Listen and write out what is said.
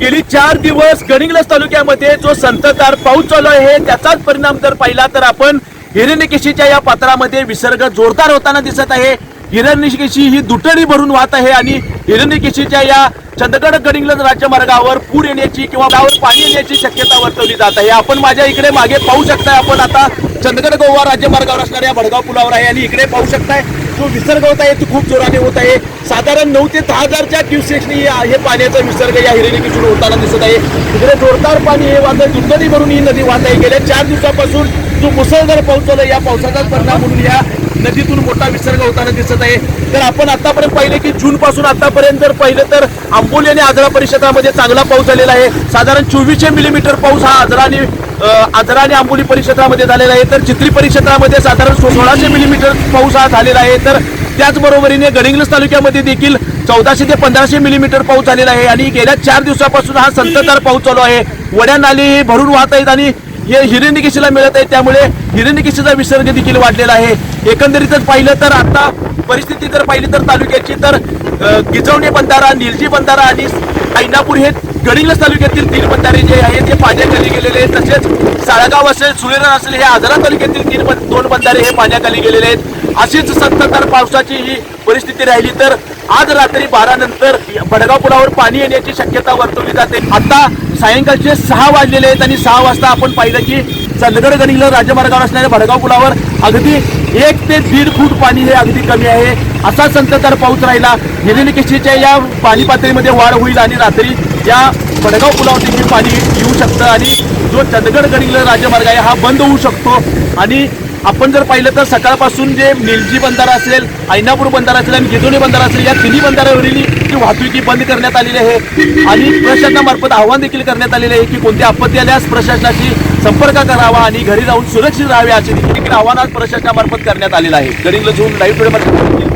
गेली चार दिवस गडिंग्लज तालुक्यामध्ये जो संततधार पाऊस चालू आहे त्याचाच परिणाम जर पाहिला तर आपण हिरण्यकेशीच्या या पात्रामध्ये विसर्ग जोरदार होताना दिसत आहे. हिरण्यकेशी ही दुटडी भरून वाहत आहे आणि हिरण्यकेशीच्या या चंदगड गडिंग्लज राज्यमार्गावर पूर येण्याची किंवा त्यावर पाणी येण्याची शक्यता वर्तवली जात आहे. आपण माझ्या इकडे मागे पाहू शकताय आपण आता चंदगड गोवा राज्यमार्गावर असणाऱ्या भडगाव पुलावर आहे आणि इकडे पाहू शकताय. जो विसर्ग होत आहे तो खूप जोराने होत आहे. साधारण नऊ ते दहा हजारच्या क्युसेक्सनी हे पाण्याचा विसर्ग या हिरण्यकेशीतून होताना दिसत आहे. इकडे जोरदार पाणी हे वादळ दुर्गती भरून ही नदी वाहत आहे. गेल्या चार दिवसापासून जो मुसळधार पाऊस झाला आहे या पावसाचाच परिणाम म्हणून या नदीतून मोठा विसर्ग होताना दिसत आहे. तर आपण आतापर्यंत पाहिले की जून पासून आतापर्यंत जर पाहिलं तर आंबोली आणि आजरा परिषदामध्ये चांगला पाऊस झालेला आहे. साधारण चोवीसशे मिलीमीटर पाऊस हा आजरा आणि आजरा आणि आंबोली परिक्षेत्रामध्ये झालेला आहे. तर चित्री परिक्षेत्रामध्ये साधारण सो- सोळाशे मिलीमीटर पाऊस हा झालेला आहे. तर त्याचबरोबरीने गडिंग्लज तालुक्यामध्ये देखील चौदाशे ते पंधराशे मिलीमीटर पाऊस झालेला आहे. आणि गेल्या चार दिवसापासून हा संततधार पाऊस चालू आहे. वड्या नाली भरून वाहत आहेत आणि हे हिरण्यकेशीला मिळत आहे. त्यामुळे हिरण्यकेशीचा विसर्ग देखील वाढलेला आहे. एकंदरीतच पाहिलं तर आता परिस्थिती जर पाहिली तर तालुक्याची तर गिजवणे बंधारा निलजी बंधारा आणि ऐनापूर हे गडिंग्लज तालुक्यातील तीन बंधारे जे आहेत ते पाण्याखाली गेलेले आहेत. तसेच चाळगाव असेल सुरेरण असेल हे आजरा तालुक्यातील तीन दोन बंधारे हे पाण्याखाली गेलेले आहेत. अशीच संततधार पावसाची ही परिस्थिती राहिली तर आज रात्री बारा नंतर भडगाव पुलावर पाणी येण्याची शक्यता वर्तवली जाते. आता सायंकाळचे सहा वाजलेले आहेत आणि सहा वाजता आपण पाहिलं की चंदगड गडिंग्लज राज्यमार्गावर असणाऱ्या भडगाव पुलावर अगदी एक ते दीड फूट पाणी हे अगदी कमी आहे. असा संततधार पाऊस राहिला. हिरण्यकेशीच्या या पाणी पातळीमध्ये वाढ होईल आणि रात्री या भडगाव पुलावर देखील पाणी येऊ शकतं आणि जो चंदगड गडिंग्लज राजमार्ग आहे हा बंद होऊ शकतो. आणि आपण जर पाहिलं तर सकाळपासून जे निलजी बंधारा असेल ऐनापूर बंधारा असेल आणि गिजोनी बंधारा असेल या तिन्ही बंधाऱ्यावरील जी वाहतुकी बंद करण्यात आलेली आहे. आणि प्रशासनामार्फत आव्हान देखील करण्यात आलेले आहे की कोणती आपत्ती आल्यास प्रशासनाशी संपर्क करावा आणि घरी राहून सुरक्षित राहावे असे देखील आव्हान आज प्रशासनामार्फत करण्यात आलेलं आहे. गडिंग्लजहून लाईव्हमध्ये